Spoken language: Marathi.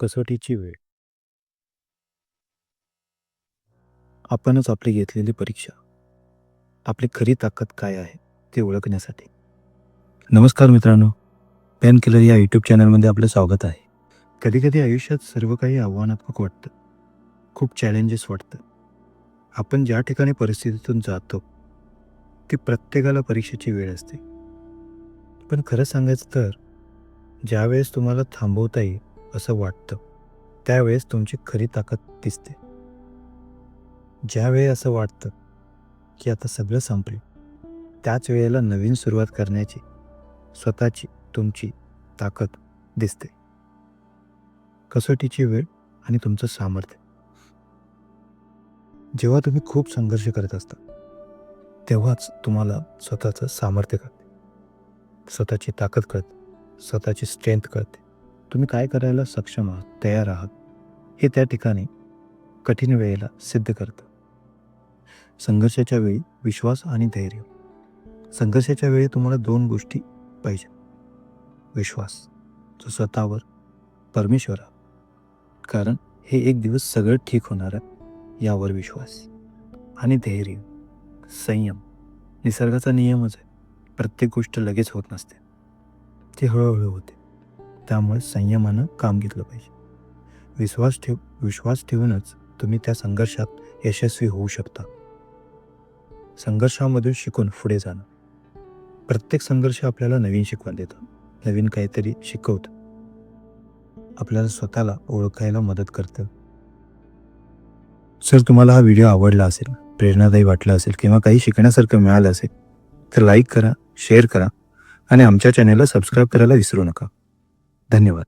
कसोटीची वेळ. आपणच आपली घेतलेली परीक्षा. आपली खरी ताकद काय आहे ते ओळखण्यासाठी. नमस्कार मित्रांनो. पेन किलर या यूट्यूब चॅनलमध्ये आपलं स्वागत आहे. कधीकधी आयुष्यात सर्व काही आव्हानात्मक वाटतं. खूप चॅलेंजेस वाटतं. आपण ज्या ठिकाणी परिस्थितीतून जातो ती प्रत्येकाला परीक्षेची वेळ असते. पण खरं सांगायचं तर ज्यावेळेस तुम्हाला थांबवता येईल असं वाटतं. त्यावेळेस तुमची खरी ताकद दिसते. ज्यावेळी असं वाटतं की आता सगळं संपले त्याच वेळेला नवीन सुरुवात करण्याची स्वतःची तुमची ताकद दिसते. कसोटीची वेळ आणि तुमचं सामर्थ्य. जेव्हा तुम्ही खूप संघर्ष करत असता तेव्हाच तुम्हाला स्वतःचं सामर्थ्य कळते. स्वतःची ताकद कळते. स्वतःची स्ट्रेंथ कळते. तुम्ही काय करायला सक्षम आहात तयार आहात हे त्या ठिकाणी कठीण वेळेला सिद्ध करतं. संघर्षाच्या वेळी विश्वास आणि धैर्य. संघर्षाच्या वेळी तुम्हाला दोन गोष्टी पाहिजे. विश्वास जो स्वतःवर परमेश्वरा कारण हे एक दिवस सगळं ठीक होणार आहे यावर विश्वास आणि धैर्य संयम निसर्गाचा नियमच आहे. प्रत्येक गोष्ट लगेच होत नसते. ती हळूहळू होते. त्यामुळे संयमानं काम घेतलं पाहिजे. विश्वास ठेव विश्वास ठेवूनच तुम्ही त्या संघर्षात यशस्वी होऊ शकता. संघर्षामधून शिकून पुढे जाणं. प्रत्येक संघर्ष आपल्याला नवीन शिकवण देतं. नवीन काहीतरी शिकवतं. आपल्याला स्वतःला ओळखायला मदत करतं. सर तुम्हाला हा व्हिडिओ आवडला असेल प्रेरणादायी वाटला असेल किंवा काही शिकण्यासारखं मिळालं असेल तर लाईक करा शेअर करा आणि आमच्या चॅनेलला सबस्क्राईब करायला विसरू नका. धन्यवाद.